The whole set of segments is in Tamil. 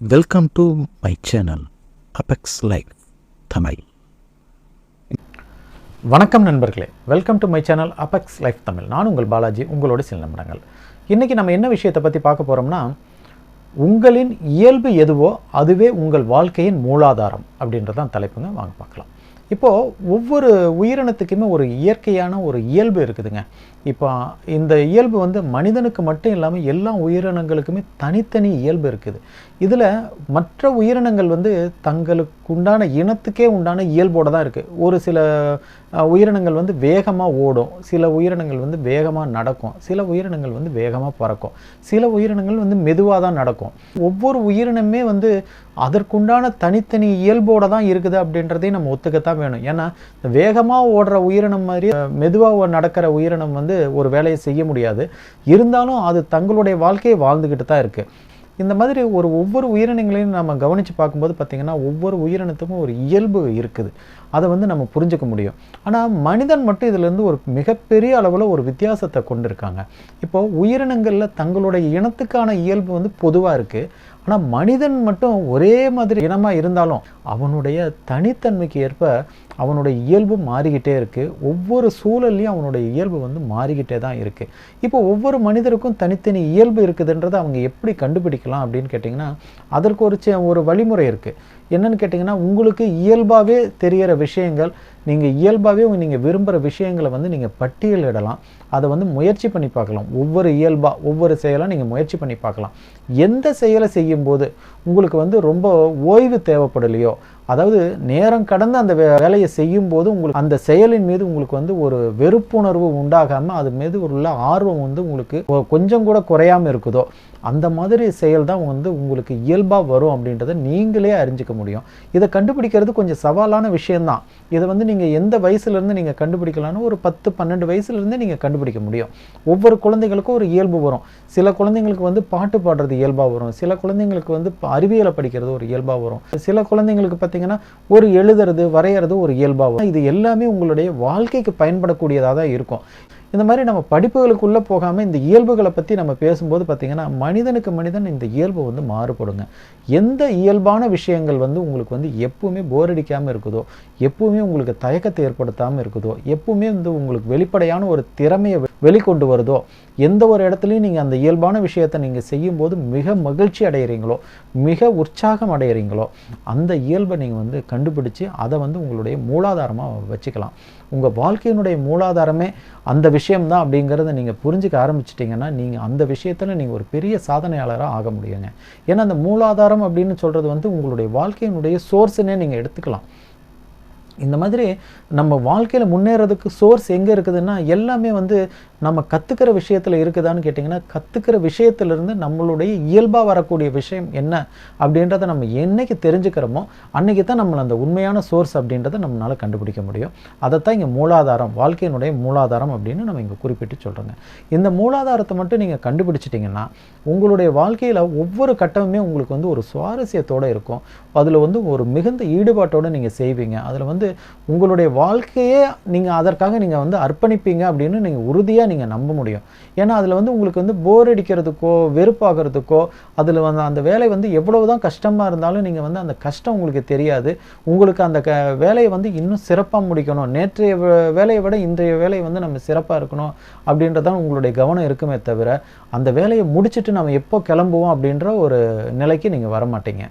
Welcome to my channel Apex Life Tamil வணக்கம் நண்பர்களே. Welcome to my channel Apex Life Tamil நான் உங்கள் பாலாஜி உங்களோட சில நிமிடங்கள். இன்றைக்கி நம்ம என்ன விஷயத்தை பற்றி பார்க்க போகிறோம்னா உங்களின் இயல்பு எதுவோ அதுவே உங்கள் வாழ்க்கையின் மூலாதாரம் அப்படின்றதான் தலைப்புங்க. வாங்க பார்க்கலாம். இப்போது ஒவ்வொரு உயிரினத்துக்குமே ஒரு இயற்கையான ஒரு இயல்பு இருக்குதுங்க. இப்போ இந்த இயல்பு வந்து மனிதனுக்கு மட்டும் இல்லாமல் எல்லா உயிரினங்களுக்குமே தனித்தனி இயல்பு இருக்குது. இதில் மற்ற உயிரினங்கள் வந்து தங்களுக்கு உண்டான இனத்துக்கே உண்டான இயல்போடு தான் இருக்குது ஒரு சில உயிரினங்கள் வந்து வேகமாக ஓடும். சில உயிரினங்கள் வந்து வேகமாக நடக்கும். சில உயிரினங்கள் வந்து வேகமாக பறக்கும். சில உயிரினங்கள் வந்து மெதுவாக தான் நடக்கும். ஒவ்வொரு உயிரினமே வந்து அதற்குண்டான தனித்தனி இயல்போடு தான் இருக்குது அப்படின்றதையும் நம்ம ஒத்துக்கத்தான் வேணும். ஏன்னா வேகமாக ஓடுற உயிரினம் மாதிரி மெதுவாக நடக்கிற உயிரினம் வந்து ஒரு வேலையை செய்ய முடியாது. இருந்தாலும் அது தங்களுடைய வாழ்க்கையை வாழ்ந்துக்கிட்டு தான் இருக்குது இந்த மாதிரி ஒரு ஒவ்வொரு உயிரினங்களையும் நம்ம கவனித்து பார்க்கும்போது பார்த்திங்கன்னா ஒவ்வொரு உயிரினத்துக்கும் ஒரு இயல்பு இருக்குது. அதை வந்து நம்ம புரிஞ்சுக்க முடியும். ஆனால் மனிதன் மட்டும் இதிலேருந்து ஒரு மிகப்பெரிய அளவில் ஒரு வித்தியாசத்தை கொண்டிருக்காங்க. இப்போ உயிரினங்களில் தங்களுடைய இனத்துக்கான இயல்பு வந்து பொதுவாக இருக்குது ஆனால் மனிதன் மட்டும் ஒரே மாதிரி இனமாக இருந்தாலும் அவனுடைய தனித்தன்மைக்கு ஏற்ப அவனுடைய இயல்பு மாறிக்கிட்டே இருக்குது ஒவ்வொரு சூழல்லையும் அவனுடைய இயல்பு வந்து மாறிக்கிட்டே தான் இருக்குது இப்போ ஒவ்வொரு மனிதருக்கும் தனித்தனி இயல்பு இருக்குதுன்றதை அவங்க எப்படி கண்டுபிடிக்கலாம் அப்படின்னு கேட்டிங்கன்னா அதற்கு ஒரு சே ஒரு வழிமுறை இருக்குது என்னன்னு கேட்டிங்கன்னா உங்களுக்கு இயல்பாகவே தெரிகிற விஷயங்கள் நீங்கள் இயல்பாகவே நீங்கள் விரும்புகிற விஷயங்களை வந்து நீங்கள் பட்டியலிடலாம். அதை வந்து முயற்சி பண்ணி பார்க்கலாம். ஒவ்வொரு இயல்பாக ஒவ்வொரு செயலாக நீங்கள் முயற்சி பண்ணி பார்க்கலாம். எந்த செயலை செய்யும்போது உங்களுக்கு வந்து ரொம்ப ஓய்வு தேவைப்படலையோ அதாவது நேரம் கடந்து அந்த வே- வேலையை செய்யும்போது உங்களுக்கு அந்த செயலின் மீது உங்களுக்கு வந்து ஒரு வெறுப்புணர்வு உண்டாகாமல் அது மீது உள்ள ஆர்வம் வந்து உங்களுக்கு கொஞ்சம் கூட குறையாமல் இருக்குதோ அந்த மாதிரி செயல் தான் வந்து உங்களுக்கு இயல்பாக வரும் அப்படின்றத நீங்களே அறிஞ்சிக்க முடியும். இதை கண்டுபிடிக்கிறது கொஞ்சம் சவாலான விஷயம்தான். இதை வந்து நீங்கள் எந்த வயசுலேருந்து நீங்கள் கண்டுபிடிக்கலாம்னு ஒரு பத்து பன்னெண்டு வயசுலேருந்தே நீங்கள் கண்டுபிடிக்க முடியும். ஒவ்வொரு குழந்தைகளுக்கும் ஒரு இயல்பு வரும். சில குழந்தைங்களுக்கு வந்து பாட்டு பாடுறது இயல்பாக வரும். சில குழந்தைங்களுக்கு வந்து அறிவியலை படிக்கிறது ஒரு இயல்பாக வரும். சில குழந்தைங்களுக்கு பார்த்தீங்கன்னா ஒரு எழுதுறது வரைகிறது ஒரு இயல்பாகும் இது எல்லாமே உங்களுடைய வாழ்க்கைக்கு பயன்படக்கூடியதாக தான் இருக்கும். இந்த மாதிரி நம்ம படிப்புகளுக்குள்ளே போகாமல் இந்த இயல்புகளை பற்றி நம்ம பேசும்போது பார்த்திங்கன்னா மனிதனுக்கு மனிதன் இந்த இயல்பு வந்து மாறுபடுங்க. எந்த இயல்பான விஷயங்கள் வந்து உங்களுக்கு வந்து எப்பவுமே போர் அடிக்காமல் இருக்குதோ எப்பவுமே உங்களுக்கு தயக்கத்தை ஏற்படுத்தாமல் இருக்குதோ எப்பவுமே வந்து உங்களுக்கு வெளிப்படையான ஒரு திறமையை வெளிக்கொண்டு வருதோ எந்த ஒரு இடத்துலையும் நீங்கள் அந்த இயல்பான விஷயத்தை நீங்கள் செய்யும்போது மிக மகிழ்ச்சி அடைகிறீங்களோ மிக உற்சாகம் அடைகிறீங்களோ அந்த இயல்பை நீங்கள் வந்து கண்டுபிடிச்சு அதை வந்து உங்களுடைய மூலாதாரமாக வச்சுக்கலாம். உங்கள் வாழ்க்கையினுடைய மூலாதாரமே அந்த விஷயம்தான் அப்படிங்கிறத நீங்கள் புரிஞ்சிக்க ஆரம்பிச்சிட்டிங்கன்னா நீங்கள் அந்த விஷயத்தில் நீங்கள் ஒரு பெரிய சாதனையாளராக ஆக முடியுங்க. ஏன்னா அந்த மூலாதாரம் அப்படின்னு சொல்கிறது வந்து உங்களுடைய வாழ்க்கையினுடைய சோர்ஸுன்னே நீங்கள் எடுத்துக்கலாம். இந்த மாதிரி நம்ம வாழ்க்கையில் முன்னேறதுக்கு சோர்ஸ் எங்கே இருக்குதுன்னா எல்லாமே வந்து நம்ம கற்றுக்கிற விஷயத்தில் இருக்குதான்னு கேட்டிங்கன்னா கற்றுக்கிற விஷயத்திலிருந்து நம்மளுடைய இயல்பாக வரக்கூடிய விஷயம் என்ன அப்படின்றத நம்ம என்னைக்கு தெரிஞ்சுக்கிறோமோ அன்னைக்கு தான் நம்மளை அந்த உண்மையான சோர்ஸ் அப்படின்றத நம்மளால் கண்டுபிடிக்க முடியும். அதைத்தான் இங்கே மூலாதாரம் வாழ்க்கையினுடைய மூலாதாரம் அப்படின்னு நம்ம இங்கே குறிப்பிட்டு சொல்கிறோங்க இந்த மூலாதாரத்தை மட்டும் நீங்கள் கண்டுபிடிச்சிட்டிங்கன்னா உங்களுடைய வாழ்க்கையில் ஒவ்வொரு கட்டமுமே உங்களுக்கு வந்து ஒரு சுவாரஸ்யத்தோடு இருக்கும். அதில் வந்து ஒரு மிகுந்த ஈடுபாட்டோடு நீங்கள் செய்வீங்க. அதில் வந்து உங்களுடைய வாழ்க்கையே நீங்கள் அதற்காக நீங்கள் வந்து அர்ப்பணிப்பீங்க அப்படின்னு நீங்கள் உறுதியாக நீங்கள் நம்ப முடியும். ஏன்னா அதில் வந்து உங்களுக்கு வந்து போர் அடிக்கிறதுக்கோ வெறுப்பாகிறதுக்கோ அதில் வந்து அந்த வேலை வந்து எவ்வளவு தான் கஷ்டமாக இருந்தாலும் நீங்கள் வந்து அந்த கஷ்டம் உங்களுக்கு தெரியாது. உங்களுக்கு அந்த க வேலையை வந்து இன்னும் சிறப்பாக முடிக்கணும். நேற்றைய வே- வேலையை விட இன்றைய வேலை வந்து நம்ம சிறப்பாக இருக்கணும் அப்படின்றதான் உங்களுடைய கவனம் இருக்குமே தவிர அந்த வேலையை முடிச்சுட்டு நம்ம எப்போ கிளம்புவோம் அப்படின்ற ஒரு நிலைக்கு நீங்கள் வர மாட்டீங்க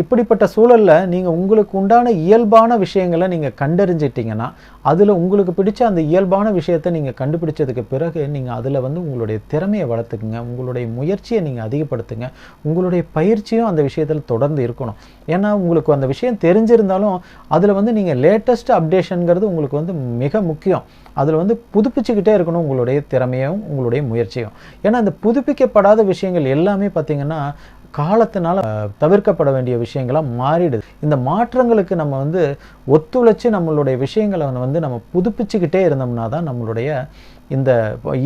இப்படிப்பட்ட சூழலில் நீங்கள் உங்களுக்கு உண்டான இயல்பான விஷயங்களை நீங்கள் கண்டறிஞ்சிட்டிங்கன்னா அதில் உங்களுக்கு பிடிச்ச அந்த இயல்பான விஷயத்தை நீங்கள் கண்டுபிடிச்சதுக்கு பிறகு நீங்கள் அதில் வந்து உங்களுடைய திறமையை வளர்த்துக்குங்க. உங்களுடைய முயற்சியை நீங்கள் அதிகப்படுத்துங்க. உங்களுடைய பயிற்சியும் அந்த விஷயத்தில் தொடர்ந்து இருக்கணும். ஏன்னா உங்களுக்கு அந்த விஷயம் தெரிஞ்சிருந்தாலும் அதில் வந்து நீங்கள் லேட்டஸ்ட் அப்டேஷனுங்கிறது உங்களுக்கு வந்து மிக முக்கியம். அதில் வந்து புதுப்பிச்சுக்கிட்டே இருக்கணும் உங்களுடைய திறமையும் உங்களுடைய முயற்சியும் ஏன்னா அந்த புதுப்பிக்கப்படாத விஷயங்கள் எல்லாமே பார்த்தீங்கன்னா காலத்தினால தவிர்க்கப்பட வேண்டிய விஷயங்களாக மாறிடுது. இந்த மாற்றங்களுக்கு நம்ம வந்து ஒத்துழைச்சி நம்மளுடைய விஷயங்களை வந்து நம்ம புதுப்பிச்சுக்கிட்டே இருந்தோம்னா தான் நம்மளுடைய இந்த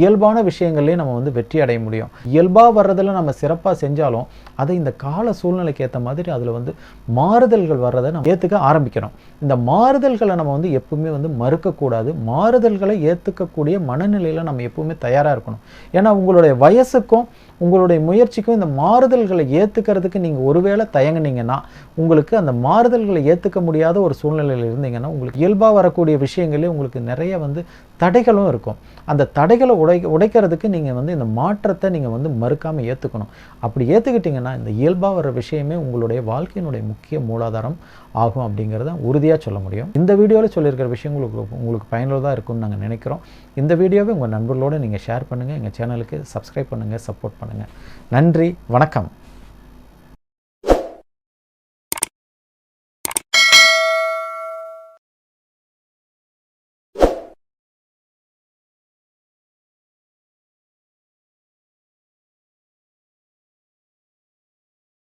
இயல்பான விஷயங்கள்லேயே நம்ம வந்து வெற்றி அடைய முடியும். இயல்பாக வர்றதில் நம்ம சிறப்பாக செஞ்சாலும் அதை இந்த கால சூழ்நிலைக்கு ஏற்ற மாதிரி அதில் வந்து மாறுதல்கள் வர்றதை நம்ம ஏற்றுக்க ஆரம்பிக்கணும். இந்த மாறுதல்களை நம்ம வந்து எப்பவுமே வந்து மறுக்கக்கூடாது மாறுதல்களை ஏற்றுக்கக்கூடிய மனநிலையில் நம்ம எப்பவுமே தயாராக இருக்கணும். ஏன்னா உங்களுடைய வயசுக்கும் உங்களுடைய முயற்சிக்கும் இந்த மாறுதல்களை ஏற்றுக்கிறதுக்கு நீங்கள் ஒருவேளை தயங்குனீங்கன்னா உங்களுக்கு அந்த மாறுதல்களை ஏற்றுக்க முடியாத ஒரு சூழ்நிலையில் இருந்தீங்கன்னா உங்களுக்கு இயல்பாக வரக்கூடிய விஷயங்களே உங்களுக்கு நிறைய வந்து தடைகளும் இருக்கும். அந்த தடைகளை உடை உடைக்கிறதுக்கு நீங்கள் வந்து இந்த மாற்றத்தை நீங்கள் வந்து மறுக்காமல் ஏற்றுக்கணும் அப்படி ஏற்றுக்கிட்டிங்கன்னா இந்த இயல்பாக வர விஷயமே உங்களுடைய வாழ்க்கையினுடைய முக்கிய மூலாதாரம் ஆகும் அப்படிங்கிறத உறுதியாக சொல்ல முடியும். இந்த வீடியோவில் சொல்லியிருக்கிற விஷயம் உங்களுக்கு உங்களுக்கு பயனுள்ளதாக இருக்கும்னு நாங்கள் நினைக்கிறோம். இந்த வீடியோவை உங்கள் நண்பர்களோடு நீங்கள் ஷேர் பண்ணுங்கள் எங்கள் சேனலுக்கு சப்ஸ்கிரைப் பண்ணுங்கள் சப்போர்ட் பண்ணுங்கள் நன்றி வணக்கம்.